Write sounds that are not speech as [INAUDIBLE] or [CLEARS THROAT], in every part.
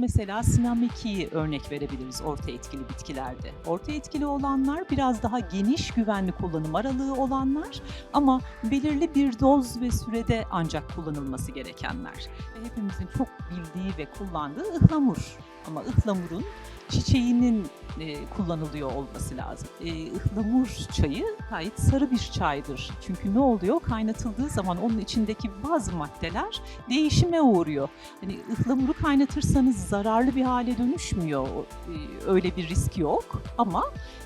Mesela Sinamiki'yi örnek verebiliriz orta etkili bitkilerde. Orta etkili olanlar biraz daha geniş güvenli kullanım aralığı olanlar ama belirli bir doz ve sürede ancak kullanılması gerekenler. Ve hepimizin çok bildiği ve kullandığı ıhlamur. Ama ıhlamurun çiçeğinin e, kullanılıyor olması lazım. E, ıhlamur çayı gayet sarı bir çaydır. Çünkü ne oluyor? Kaynatıldığı zaman onun içindeki bazı maddeler değişime uğruyor. Hani ıhlamuru kaynatırsanız zararlı bir hale dönüşmüyor. E, Öyle bir risk yok ama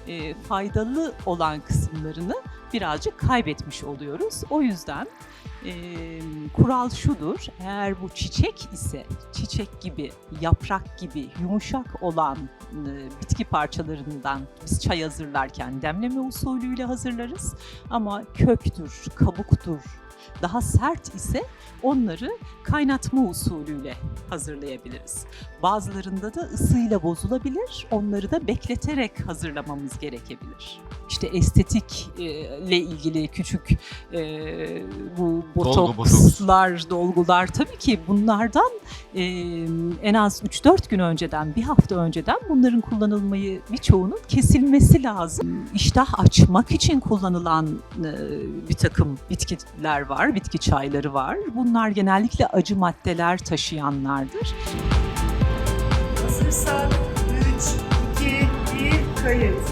e, faydalı olan kısımlarını birazcık kaybetmiş oluyoruz. O yüzden e, kural şudur. Eğer bu çiçek ise çiçek gibi, yaprak gibi yumuşak olan e, bitki parçalarından biz çay hazırlarken demleme usulüyle hazırlarız. Ama köktür, kabuktur, daha sert ise onları kaynatma usulüyle hazırlayabiliriz. Bazılarında da ısıyla bozulabilir. Onları da bekleterek hazırlamamız gerekebilir. İşte estetik e, ilgili küçük e, bu botokslar, dolgular tabii ki bunlardan e, en az 3-4 gün önceden, bir hafta önceden bunların kullanılmayı birçoğunun kesilmesi lazım. İştah açmak için kullanılan bir takım bitkiler var, bitki çayları var. Bunlar genellikle acı maddeler taşıyanlardır. Hazırsan 3, 2, 1 kayıt.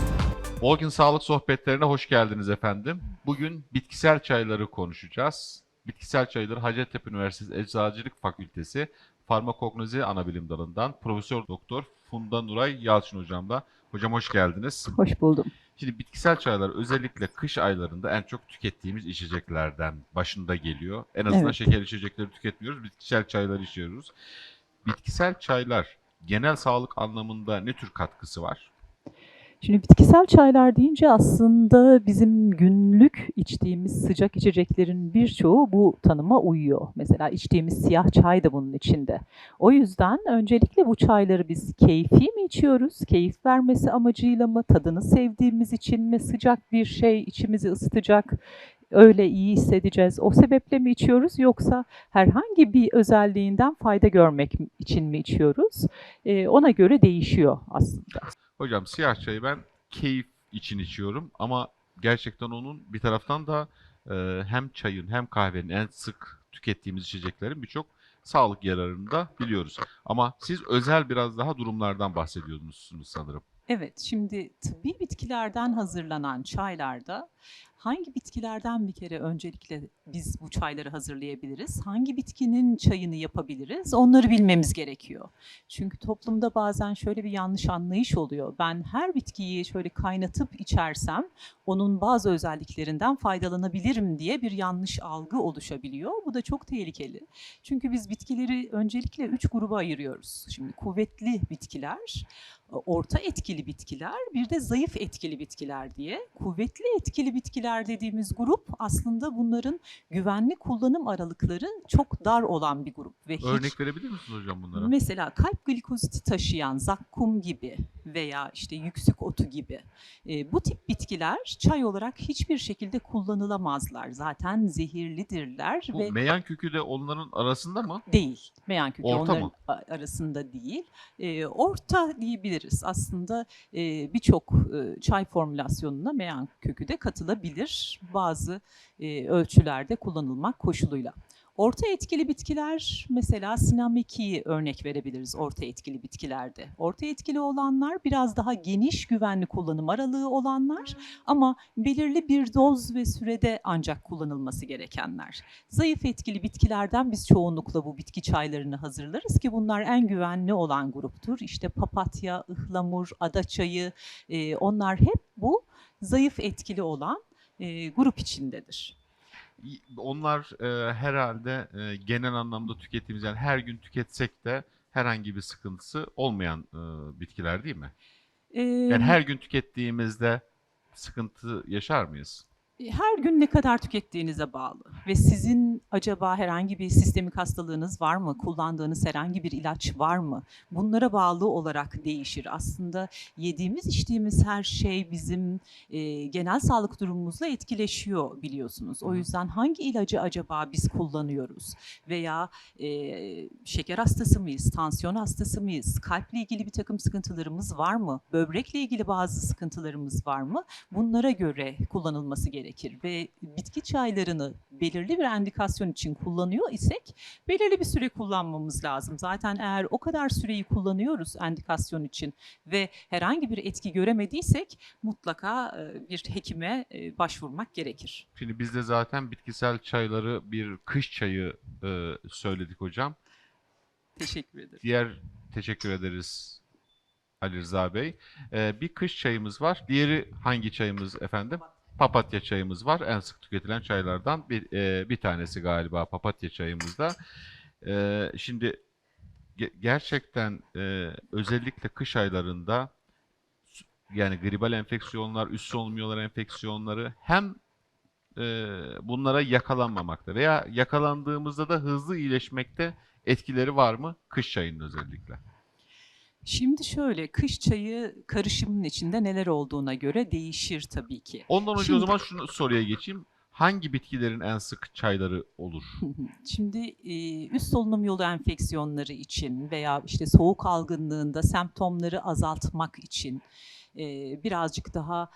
Volkin Sağlık Sohbetlerine hoş geldiniz efendim. Bugün bitkisel çayları konuşacağız. Bitkisel çayları Hacettepe Üniversitesi Eczacılık Fakültesi Farmakognozi Anabilim Dalı'ndan Profesör Doktor Funda Nuray Yalçın hocamla. Hocam hoş geldiniz. Hoş buldum. Şimdi bitkisel çaylar özellikle kış aylarında en çok tükettiğimiz içeceklerden başında geliyor. En azından Evet. şeker içecekleri tüketmiyoruz, bitkisel çaylar içiyoruz. Bitkisel çaylar genel sağlık anlamında ne tür katkısı var? Şimdi bitkisel çaylar deyince aslında bizim günlük içtiğimiz sıcak içeceklerin birçoğu bu tanıma uyuyor. Mesela içtiğimiz siyah çay da bunun içinde. O yüzden öncelikle bu çayları biz keyfi mi içiyoruz? Keyif vermesi amacıyla mı? Tadını sevdiğimiz için mi? Sıcak bir şey içimizi ısıtacak, öyle iyi hissedeceğiz. O sebeple mi içiyoruz? Yoksa herhangi bir özelliğinden fayda görmek için mi içiyoruz? Ee, ona göre değişiyor aslında. Hocam siyah çayı ben keyif için içiyorum ama gerçekten onun bir taraftan da e, hem çayın hem kahvenin en sık tükettiğimiz içeceklerin birçok sağlık yararını da biliyoruz. Ama siz özel biraz daha durumlardan bahsediyordunuz sanırım. Evet, şimdi tıbbi bitkilerden hazırlanan çaylarda hangi bitkilerden bir kere öncelikle biz bu çayları hazırlayabiliriz? Hangi bitkinin çayını yapabiliriz? Onları bilmemiz gerekiyor. Çünkü toplumda bazen şöyle bir yanlış anlayış oluyor. Ben her bitkiyi şöyle kaynatıp içersem onun bazı özelliklerinden faydalanabilirim diye bir yanlış algı oluşabiliyor. Bu da çok tehlikeli. Çünkü biz bitkileri öncelikle üç gruba ayırıyoruz. Şimdi kuvvetli bitkiler, orta etkili bitkiler, bir de zayıf etkili bitkiler diye. Kuvvetli etkili bitkiler dediğimiz grup aslında bunların güvenli kullanım aralıkları çok dar olan bir grup ve hiç Örnek verebilir misiniz hocam bunlara? Mesela kalp glikoziti taşıyan zakkum gibi veya işte yüksük otu gibi e, bu tip bitkiler çay olarak hiçbir şekilde kullanılamazlar. Zaten zehirlidirler Bu ve meyan kökü de onların arasında mı? değil. Meyan kökü Orta onların mı? arasında değil. E, orta diyebiliriz. Aslında e, birçok e, çay formülasyonuna meyan kökü de katılabilir. Bazı e, ölçülerde kullanılmak koşuluyla. Orta etkili bitkiler mesela Sinamiki'yi örnek verebiliriz orta etkili bitkilerde. Orta etkili olanlar biraz daha geniş güvenli kullanım aralığı olanlar ama belirli bir doz ve sürede ancak kullanılması gerekenler. Zayıf etkili bitkilerden biz çoğunlukla bu bitki çaylarını hazırlarız ki bunlar en güvenli olan gruptur. İşte papatya, ıhlamur, ada çayı e, onlar hep bu zayıf etkili olan e, grup içindedir. Onlar e, herhalde e, genel anlamda tükettiğimiz yani her gün tüketsek de herhangi bir sıkıntısı olmayan e, bitkiler değil mi? E, Yani her gün tükettiğimizde sıkıntı yaşar mıyız? Her gün ne kadar tükettiğinize bağlı ve sizin acaba herhangi bir sistemik hastalığınız var mı? Kullandığınız herhangi bir ilaç var mı? Bunlara bağlı olarak değişir. Aslında yediğimiz içtiğimiz her şey bizim e, genel sağlık durumumuzla etkileşiyor biliyorsunuz. O yüzden hangi ilacı acaba biz kullanıyoruz? Veya e, şeker hastası mıyız? Tansiyon hastası mıyız? Kalple ilgili bir takım sıkıntılarımız var mı? Böbrekle ilgili bazı sıkıntılarımız var mı? Bunlara göre kullanılması gerekir ve bitki çaylarını belirli bir endikasyon için kullanıyor isek belirli bir süre kullanmamız lazım. Zaten eğer o kadar süreyi kullanıyoruz endikasyon için ve herhangi bir etki göremediysek mutlaka e, bir hekime e, başvurmak gerekir. Şimdi biz de zaten bitkisel çayları bir kış çayı e, söyledik hocam. Teşekkür ederim. Diğer teşekkür ederiz Ali Rıza Bey. Ee, bir kış çayımız var. Diğeri hangi çayımız efendim? Papatya çayımız var. En sık tüketilen çaylardan bir e, bir tanesi galiba papatya çayımızda. Ee, şimdi ge- gerçekten e, özellikle kış aylarında yani gribal enfeksiyonlar, üst solunum enfeksiyonları hem e, bunlara yakalanmamakta veya yakalandığımızda da hızlı iyileşmekte etkileri var mı? Kış çayının özellikle. Şimdi şöyle kış çayı karışımın içinde neler olduğuna göre değişir tabii ki. Ondan önce o Şimdi- zaman şunu soruya geçeyim. Hangi bitkilerin en sık çayları olur? Şimdi üst solunum yolu enfeksiyonları için veya işte soğuk algınlığında semptomları azaltmak için birazcık daha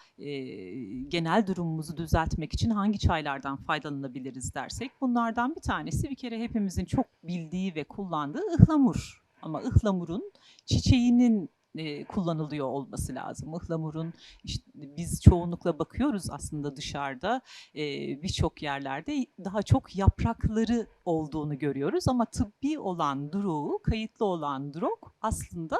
genel durumumuzu düzeltmek için hangi çaylardan faydalanabiliriz dersek bunlardan bir tanesi bir kere hepimizin çok bildiği ve kullandığı ıhlamur. Ama ıhlamurun çiçeğinin e, kullanılıyor olması lazım. Ihlamurun işte biz çoğunlukla bakıyoruz aslında dışarıda e, birçok yerlerde daha çok yaprakları olduğunu görüyoruz ama tıbbi olan duruğu, kayıtlı olan duruk aslında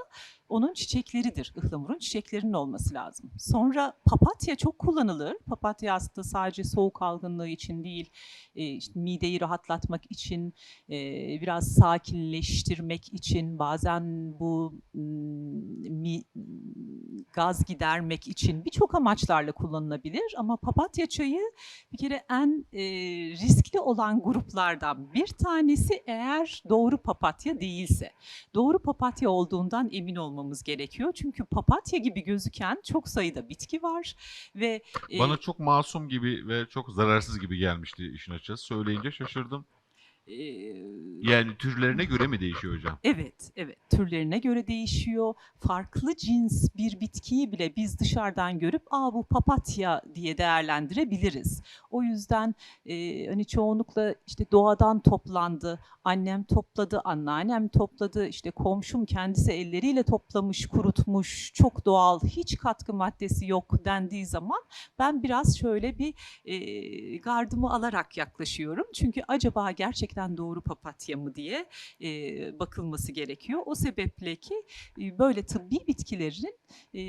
onun çiçekleridir. Ihlamurun çiçeklerinin olması lazım. Sonra papatya çok kullanılır. Papatya aslında sadece soğuk algınlığı için değil, e, işte mideyi rahatlatmak için, e, biraz sakinleştirmek için, bazen bu mi, gaz gidermek için birçok amaçlarla kullanılabilir. Ama papatya çayı bir kere en e, riskli olan gruplardan bir tanesi eğer doğru papatya değilse. Doğru papatya olduğundan emin olmamız gerekiyor. Çünkü papatya gibi gözüken çok sayıda bitki var ve e, Bana çok masum gibi ve çok zararsız gibi gelmişti işin açıkçası. Söyleyince şaşırdım. E, Yani türlerine göre mi değişiyor hocam? Evet, evet. Türlerine göre değişiyor. Farklı cins bir bitkiyi bile biz dışarıdan görüp, "Aa bu papatya" diye değerlendirebiliriz. O yüzden e, hani çoğunlukla işte doğadan toplandı, annem topladı, anneannem topladı, işte komşum kendisi elleriyle toplamış, kurutmuş, çok doğal, hiç katkı maddesi yok dendiği zaman ben biraz şöyle bir e, gardımı alarak yaklaşıyorum. Çünkü acaba gerçekten doğru papatya mı diye e, bakılması gerekiyor. O sebeple ki e, böyle tıbbi bitkilerin e,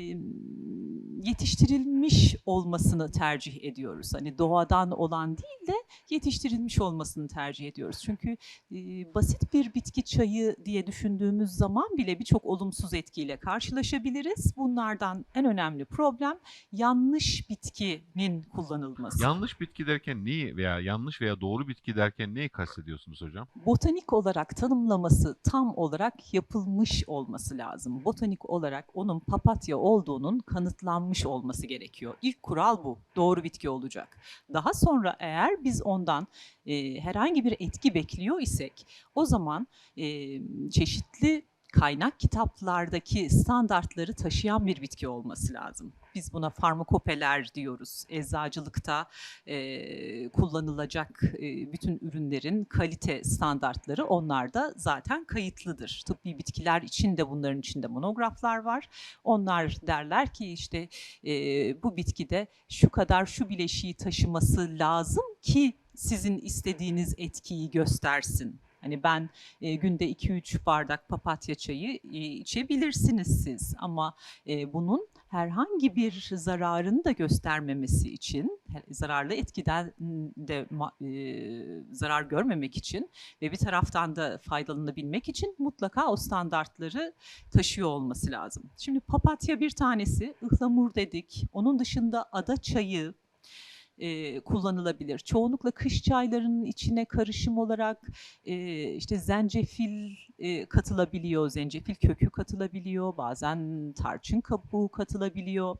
yetiştirilmiş olmasını tercih ediyoruz. Hani doğadan olan değil de yetiştirilmiş olmasını tercih ediyoruz. Çünkü e, basit bir bitki çayı diye düşündüğümüz zaman bile birçok olumsuz etkiyle karşılaşabiliriz. Bunlardan en önemli problem yanlış bitkinin kullanılması. Yanlış bitki derken neyi veya yanlış veya doğru bitki derken neyi kastediyorsunuz hocam? botanik olarak tanımlaması tam olarak yapılmış olması lazım. Botanik olarak onun papatya olduğunun kanıtlanmış olması gerekiyor. İlk kural bu. Doğru bitki olacak. Daha sonra eğer biz ondan e, herhangi bir etki bekliyor isek o zaman e, çeşitli kaynak kitaplardaki standartları taşıyan bir bitki olması lazım. Biz buna farmakopeler diyoruz. Eczacılıkta e, kullanılacak e, bütün ürünlerin kalite standartları onlarda zaten kayıtlıdır. Tıbbi bitkiler için de bunların içinde monograflar var. Onlar derler ki işte e, bu bitkide şu kadar şu bileşiği taşıması lazım ki sizin istediğiniz etkiyi göstersin. Hani ben e, günde 2-3 bardak papatya çayı e, içebilirsiniz siz ama e, bunun herhangi bir zararını da göstermemesi için, zararlı etkiden de e, zarar görmemek için ve bir taraftan da faydalanabilmek için mutlaka o standartları taşıyor olması lazım. Şimdi papatya bir tanesi, ıhlamur dedik. Onun dışında ada çayı, e, kullanılabilir. Çoğunlukla kış çaylarının içine karışım olarak e, işte zencefil e, katılabiliyor, zencefil kökü katılabiliyor, bazen tarçın kabuğu katılabiliyor.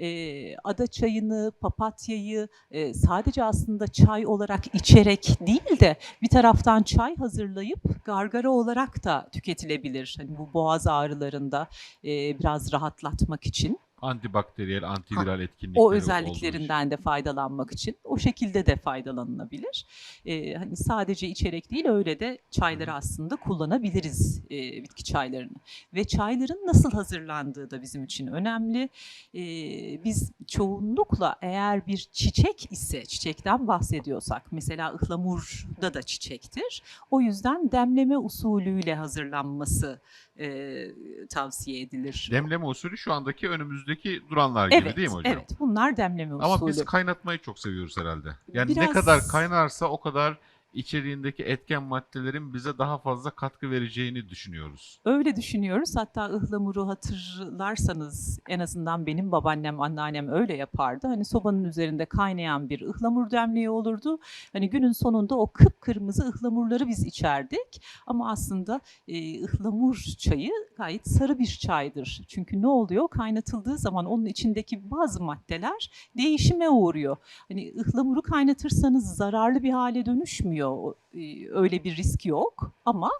E, ada çayını, papatyayı e, sadece aslında çay olarak içerek değil de bir taraftan çay hazırlayıp gargara olarak da tüketilebilir. Hani bu boğaz ağrılarında e, biraz rahatlatmak için. Antibakteriyel, antiviral etkinlikleri O özelliklerinden de faydalanmak için o şekilde de faydalanılabilir. Ee, hani sadece içerek değil öyle de çayları aslında kullanabiliriz e, bitki çaylarını. Ve çayların nasıl hazırlandığı da bizim için önemli. Ee, biz çoğunlukla eğer bir çiçek ise çiçekten bahsediyorsak mesela ıhlamurda da çiçektir. O yüzden demleme usulüyle hazırlanması e, tavsiye edilir. Demleme usulü şu andaki önümüzdeki duranlar gibi Evet, değil mi hocam? evet. Bunlar demleme usulü. Ama biz kaynatmayı çok seviyoruz herhalde. Yani ne Biraz- kadar kaynarsa o kadar içeriğindeki etken maddelerin bize daha fazla katkı vereceğini düşünüyoruz. Öyle düşünüyoruz. Hatta ıhlamuru hatırlarsanız en azından benim babaannem, anneannem öyle yapardı. Hani sobanın üzerinde kaynayan bir ıhlamur demliği olurdu. Hani günün sonunda o kıpkırmızı ıhlamurları biz içerdik. Ama aslında e, ıhlamur çayı gayet sarı bir çaydır. Çünkü ne oluyor? Kaynatıldığı zaman onun içindeki bazı maddeler değişime uğruyor. Hani ıhlamuru kaynatırsanız zararlı bir hale dönüşmüyor. O, e, Öyle bir risk yok ama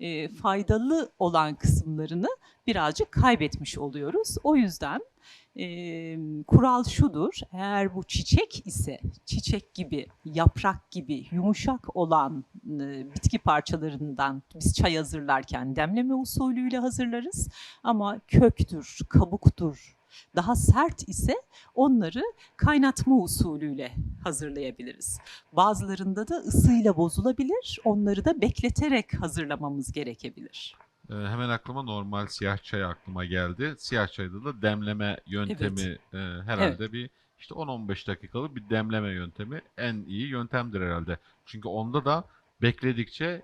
e, faydalı olan kısımlarını birazcık kaybetmiş oluyoruz. O yüzden e, kural şudur, eğer bu çiçek ise çiçek gibi, yaprak gibi yumuşak olan bitki parçalarından biz çay hazırlarken demleme usulüyle hazırlarız. Ama köktür, kabuktur, daha sert ise onları kaynatma usulüyle hazırlayabiliriz. Bazılarında da ısıyla bozulabilir. Onları da bekleterek hazırlamamız gerekebilir. Ee, hemen aklıma normal siyah çay aklıma geldi. Siyah çayda da demleme yöntemi e, herhalde bir işte 10-15 dakikalık bir demleme yöntemi en iyi yöntemdir herhalde. Çünkü onda da bekledikçe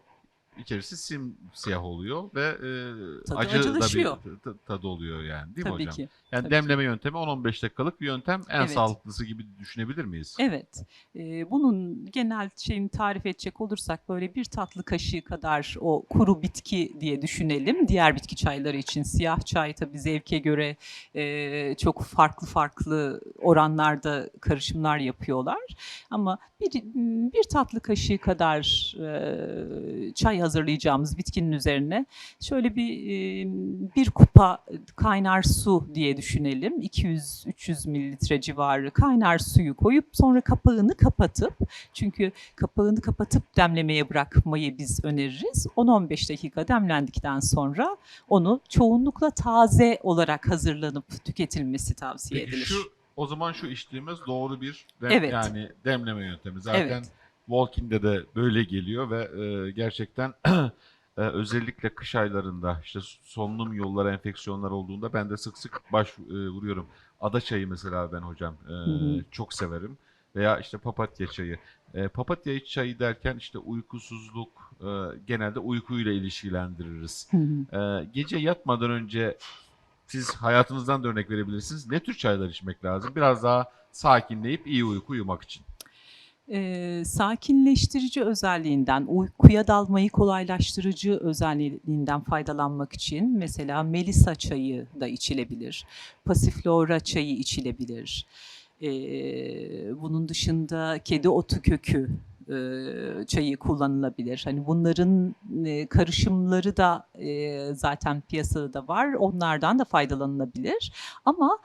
içerisi simsiyah oluyor ve e, Tadı acı da bir t- tadı oluyor yani değil mi Tabii hocam? ki. Yani tabii demleme yöntemi 10-15 dakikalık bir yöntem en Evet. sağlıklısı gibi düşünebilir miyiz? Evet. Ee, bunun genel şeyini tarif edecek olursak böyle bir tatlı kaşığı kadar o kuru bitki diye düşünelim. Diğer bitki çayları için siyah çay tabii zevke göre e, çok farklı farklı oranlarda karışımlar yapıyorlar. Ama bir, bir tatlı kaşığı kadar e, çay hazırlayacağımız bitkinin üzerine şöyle bir bir kupa kaynar su diye düşünelim. 200-300 mililitre civarı kaynar suyu koyup sonra kapağını kapatıp çünkü kapağını kapatıp demlemeye bırakmayı biz öneririz. 10-15 dakika demlendikten sonra onu çoğunlukla taze olarak hazırlanıp tüketilmesi tavsiye Peki edilir. şu o zaman şu içtiğimiz doğru bir dem- Evet. yani demleme yöntemi. Zaten Evet. Walking'de de böyle geliyor ve e, gerçekten [CLEARS THROAT] e, özellikle kış aylarında işte solunum yolları enfeksiyonlar olduğunda ben de sık sık başvuruyorum. Ada çayı mesela ben hocam e, hı. çok severim. Veya işte papatya çayı. E, papatya çayı derken işte uykusuzluk e, genelde uykuyla ilişkilendiririz. Hı hı. Ee, gece yatmadan önce siz hayatınızdan da örnek verebilirsiniz. Ne tür çaylar içmek lazım? Biraz daha sakinleyip iyi uyku uyumak için. Ee, sakinleştirici özelliğinden, uykuya dalmayı kolaylaştırıcı özelliğinden faydalanmak için mesela Melisa çayı da içilebilir. Pasiflora çayı içilebilir. Ee, bunun dışında kedi otu kökü e, çayı kullanılabilir. Hani bunların karışımları da zaten piyasada var. Onlardan da faydalanılabilir. Ama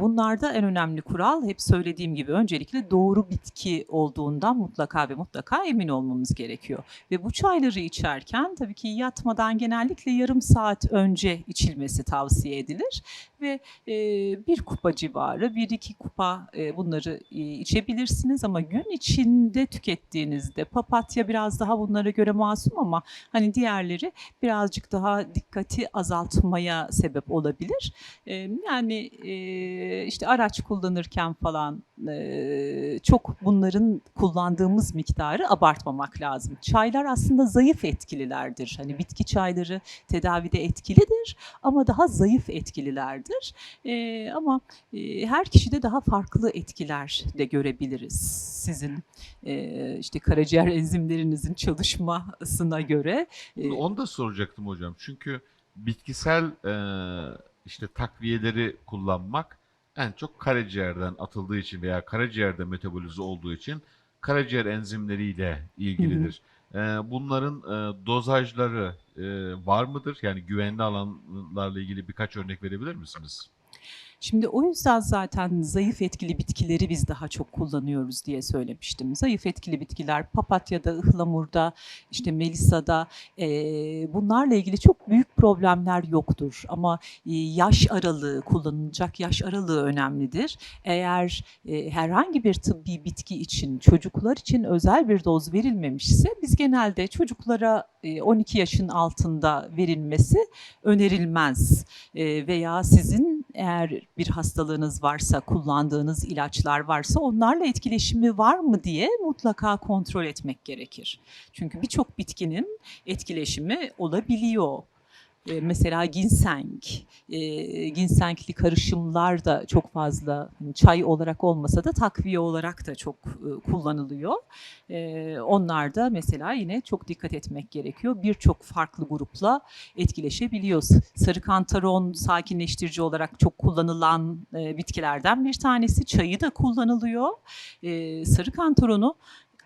bunlarda en önemli kural hep söylediğim gibi öncelikle doğru bitki olduğundan mutlaka ve mutlaka emin olmamız gerekiyor. Ve bu çayları içerken tabii ki yatmadan genellikle yarım saat önce içilmesi tavsiye edilir. Ve bir kupa civarı, bir iki kupa bunları içebilirsiniz ama gün içinde tükettiğinizde papatya biraz daha bunlara göre masum ama hani diğerleri birazcık daha dikkati azaltmaya sebep olabilir. E, yani e, işte araç kullanırken falan e, çok bunların kullandığımız miktarı abartmamak lazım. Çaylar aslında zayıf etkililerdir. Hani bitki çayları tedavide etkilidir ama daha zayıf etkililerdir. E, ama e, her kişide daha farklı etkiler de görebiliriz. Sizin e, işte karaciğer [LAUGHS] enzimlerinizin çalışmasına göre. E, Onu da soracaktım hocam. Çünkü bitkisel işte takviyeleri kullanmak en çok karaciğerden atıldığı için veya karaciğerde metabolize olduğu için karaciğer enzimleriyle ilgilidir. E, bunların e, dozajları var mıdır? Yani güvenli alanlarla ilgili birkaç örnek verebilir misiniz? Şimdi o yüzden zaten zayıf etkili bitkileri biz daha çok kullanıyoruz diye söylemiştim. Zayıf etkili bitkiler papatyada, ıhlamurda, işte melisada eee, bunlarla ilgili çok büyük problemler yoktur. Ama e, yaş aralığı, kullanılacak yaş aralığı önemlidir. Eğer e, herhangi bir tıbbi bitki için, çocuklar için özel bir doz verilmemişse biz genelde çocuklara e, 12 yaşın altında verilmesi önerilmez. E, veya sizin eğer bir hastalığınız varsa, kullandığınız ilaçlar varsa onlarla etkileşimi var mı diye mutlaka kontrol etmek gerekir. Çünkü birçok bitkinin etkileşimi olabiliyor. E, mesela ginseng, e, ginsengli karışımlar da çok fazla hani çay olarak olmasa da takviye olarak da çok e, kullanılıyor. E, onlar da mesela yine çok dikkat etmek gerekiyor. Birçok farklı grupla etkileşebiliyor. Sarı kantaron sakinleştirici olarak çok kullanılan e, bitkilerden bir tanesi. Çayı da kullanılıyor. E, sarı kantaronu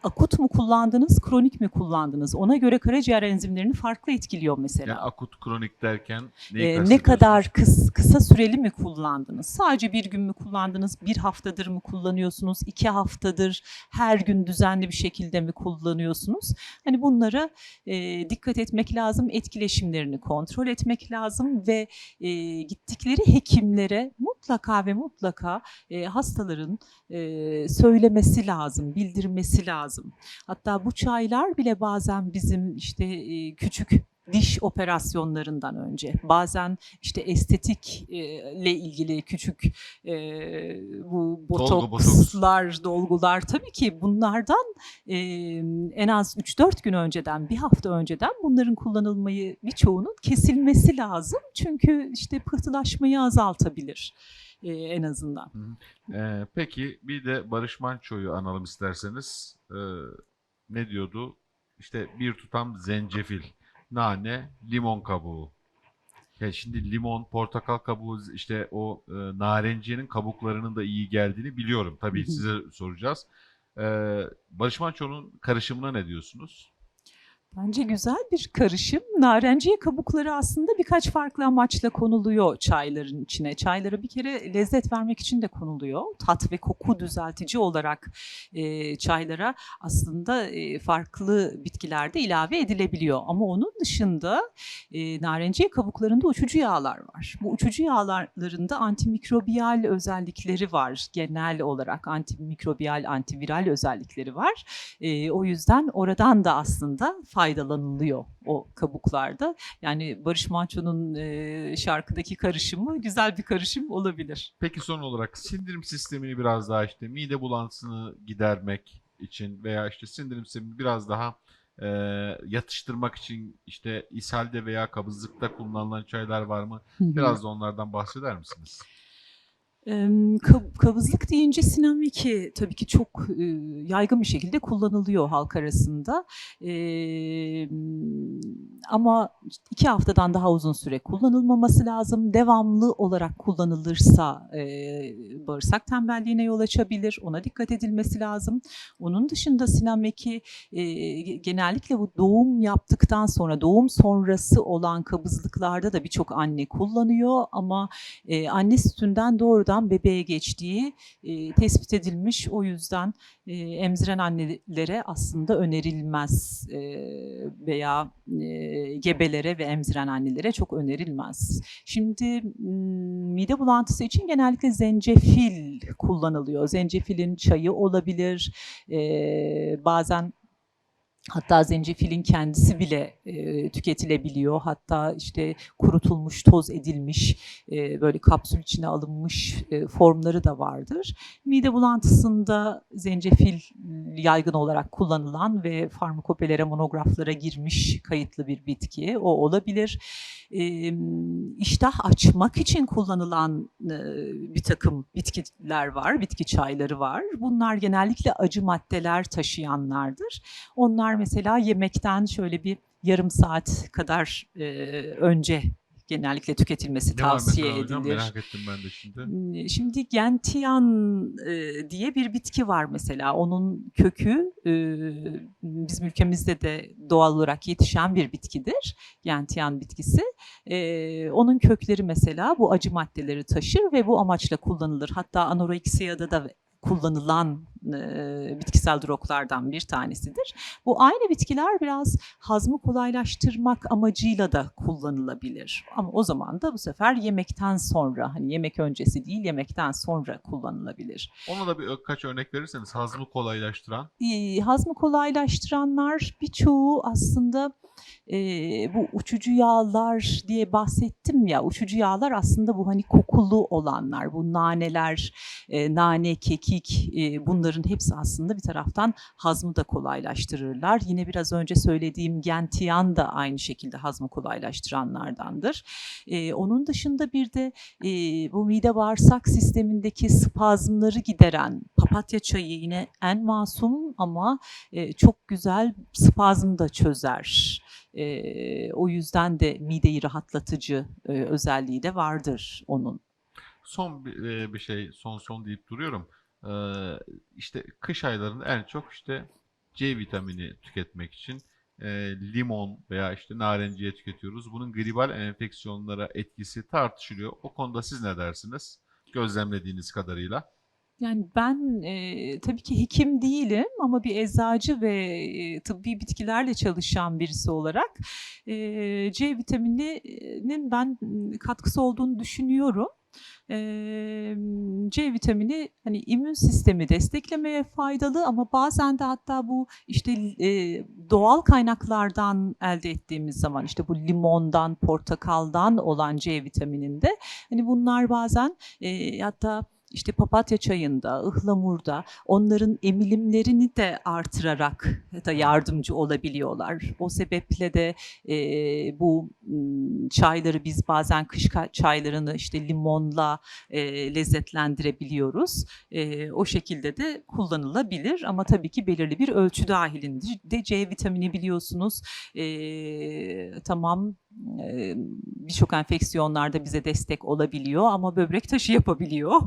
akut mu kullandınız, kronik mi kullandınız? Ona göre karaciğer enzimlerini farklı etkiliyor mesela. Yani akut kronik derken neyi Ee, ne kadar kıs, kısa süreli mi kullandınız? Sadece bir gün mü kullandınız? Bir haftadır mı kullanıyorsunuz? iki haftadır her gün düzenli bir şekilde mi kullanıyorsunuz? Hani bunlara e, dikkat etmek lazım. Etkileşimlerini kontrol etmek lazım ve e, gittikleri hekimlere mutlaka ve mutlaka e, hastaların e, söylemesi lazım, bildirmesi lazım. Hatta bu çaylar bile bazen bizim işte küçük diş operasyonlarından önce bazen işte estetik e, ilgili küçük e, bu Dolgu, botokslar, dolgular tabii ki bunlardan e, en az 3-4 gün önceden, bir hafta önceden bunların kullanılmayı birçoğunun kesilmesi lazım. Çünkü işte pıhtılaşmayı azaltabilir e, en azından. Ee, peki bir de Barış Manço'yu analım isterseniz. Ee, ne diyordu? İşte bir tutam zencefil, nane, limon kabuğu. Ya şimdi limon, portakal kabuğu, işte o e, narenciyenin kabuklarının da iyi geldiğini biliyorum. Tabii size soracağız. Ee, Barış Manço'nun karışımına ne diyorsunuz? Bence güzel bir karışım. Narenciye kabukları aslında birkaç farklı amaçla konuluyor çayların içine. Çaylara bir kere lezzet vermek için de konuluyor. Tat ve koku düzeltici olarak e, çaylara aslında e, farklı bitkilerde ilave edilebiliyor. Ama onun dışında e, narenciye kabuklarında uçucu yağlar var. Bu uçucu yağlarında antimikrobiyal özellikleri var. Genel olarak antimikrobiyal, antiviral özellikleri var. E, o yüzden oradan da aslında faydalanılıyor o kabuklarda. Yani Barış Manço'nun e, şarkıdaki karışımı güzel bir karışım olabilir. Peki son olarak sindirim sistemini biraz daha işte mide bulantısını gidermek için veya işte sindirim sistemini biraz daha e, yatıştırmak için işte ishalde veya kabızlıkta kullanılan çaylar var mı? Biraz da onlardan bahseder misiniz? Kabızlık deyince Sinan Veki tabii ki çok yaygın bir şekilde kullanılıyor halk arasında. Ama iki haftadan daha uzun süre kullanılmaması lazım. Devamlı olarak kullanılırsa bağırsak tembelliğine yol açabilir. Ona dikkat edilmesi lazım. Onun dışında Sinan Veki genellikle bu doğum yaptıktan sonra, doğum sonrası olan kabızlıklarda da birçok anne kullanıyor ama anne sütünden doğrudan doğumdan bebeğe geçtiği e, tespit edilmiş. O yüzden e, emziren annelere aslında önerilmez e, veya e, gebelere ve emziren annelere çok önerilmez. Şimdi mide bulantısı için genellikle zencefil kullanılıyor. Zencefilin çayı olabilir, e, bazen Hatta zencefilin kendisi bile e, tüketilebiliyor. Hatta işte kurutulmuş, toz edilmiş, e, böyle kapsül içine alınmış e, formları da vardır. Mide bulantısında zencefil yaygın olarak kullanılan ve farmakopelere, monograflara girmiş kayıtlı bir bitki. O olabilir. E, iştah açmak için kullanılan e, bir takım bitkiler var, bitki çayları var. Bunlar genellikle acı maddeler taşıyanlardır. Onlar mesela yemekten şöyle bir yarım saat kadar e, önce genellikle tüketilmesi Ne var tavsiye hocam? edilir. Merak ettim ben de şimdi. Şimdi gentian e, diye bir bitki var mesela. Onun kökü e, bizim ülkemizde de doğal olarak yetişen bir bitkidir. Gentian bitkisi. E, onun kökleri mesela bu acı maddeleri taşır ve bu amaçla kullanılır. Hatta anoreksiyada da kullanılan e, bitkisel droglardan bir tanesidir. Bu aynı bitkiler biraz hazmı kolaylaştırmak amacıyla da kullanılabilir. Ama o zaman da bu sefer yemekten sonra hani yemek öncesi değil yemekten sonra kullanılabilir. Ona da bir kaç örnek verirseniz hazmı kolaylaştıran. Hazmı kolaylaştıranlar birçoğu aslında e, bu uçucu yağlar diye bahsettim ya uçucu yağlar aslında bu hani kokulu olanlar bu naneler e, nane kekik e, bunların hepsi aslında bir taraftan hazmı da kolaylaştırırlar. Yine biraz önce söylediğim gentian da aynı şekilde hazmı kolaylaştıranlardandır. E, onun dışında bir de e, bu mide bağırsak sistemindeki spazmları gideren papatya çayı yine en masum ama e, çok güzel spazm da çözer. E, o yüzden de mideyi rahatlatıcı e, özelliği de vardır onun. Son bir, e, bir şey, son son deyip duruyorum. Ee, işte kış aylarında en çok işte C vitamini tüketmek için e, limon veya işte narenciye tüketiyoruz. Bunun gribal enfeksiyonlara etkisi tartışılıyor. O konuda siz ne dersiniz? Gözlemlediğiniz kadarıyla. Yani ben e, tabii ki hekim değilim ama bir eczacı ve e, tıbbi bitkilerle çalışan birisi olarak e, C vitamininin ben katkısı olduğunu düşünüyorum. C vitamini hani immün sistemi desteklemeye faydalı ama bazen de hatta bu işte doğal kaynaklardan elde ettiğimiz zaman işte bu limondan, portakaldan olan C vitamininde hani bunlar bazen hatta işte papatya çayında, ıhlamurda onların emilimlerini de artırarak da yardımcı olabiliyorlar. O sebeple de e, bu çayları biz bazen kış çaylarını işte limonla e, lezzetlendirebiliyoruz. E, o şekilde de kullanılabilir ama tabii ki belirli bir ölçü dahilinde de C vitamini biliyorsunuz e, tamam birçok enfeksiyonlarda bize destek olabiliyor ama böbrek taşı yapabiliyor.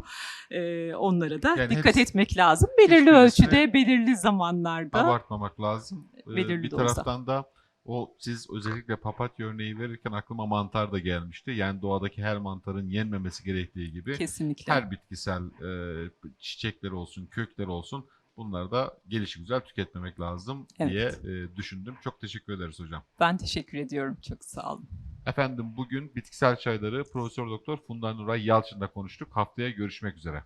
Onlara da Yani dikkat etmek lazım. Belirli ölçüde, belirli zamanlarda. Abartmamak lazım. Belirli bir taraftan da o siz özellikle papatya örneği verirken aklıma mantar da gelmişti. Yani doğadaki her mantarın yenmemesi gerektiği gibi Kesinlikle. her bitkisel e, çiçekleri olsun, kökleri olsun bunları da gelişigüzel tüketmemek lazım Evet. diye e, düşündüm. Çok teşekkür ederiz hocam. Ben teşekkür ediyorum. Çok sağ olun. Efendim bugün bitkisel çayları Profesör Doktor Funda Nuray Yalçın'la konuştuk. Haftaya görüşmek üzere.